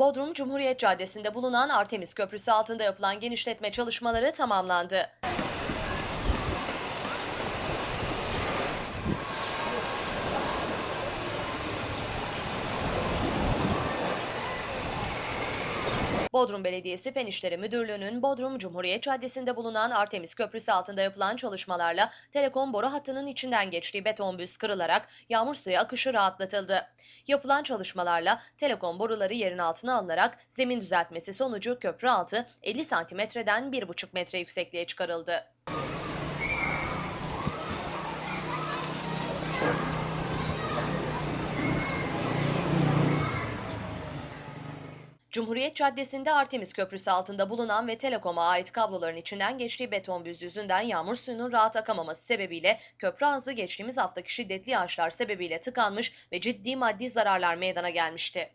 Bodrum Cumhuriyet Caddesi'nde bulunan Artemis Köprüsü altında yapılan genişletme çalışmaları tamamlandı. Bodrum Belediyesi Fen İşleri Müdürlüğü'nün Bodrum Cumhuriyet Caddesi'nde bulunan Artemis Köprüsü altında yapılan çalışmalarla telekom boru hattının içinden geçtiği beton büz kırılarak yağmur suyu akışı rahatlatıldı. Yapılan çalışmalarla telekom boruları yerin altına alınarak zemin düzeltmesi sonucu köprü altı 50 santimetreden 1,5 metre yüksekliğe çıkarıldı. Cumhuriyet Caddesi'nde Artemis Köprüsü altında bulunan ve Telekom'a ait kabloların içinden geçtiği beton büz yüzünden yağmur suyunun rahat akamaması sebebiyle köprü ağzı geçtiğimiz haftaki şiddetli yağışlar sebebiyle tıkanmış ve ciddi maddi zararlar meydana gelmişti.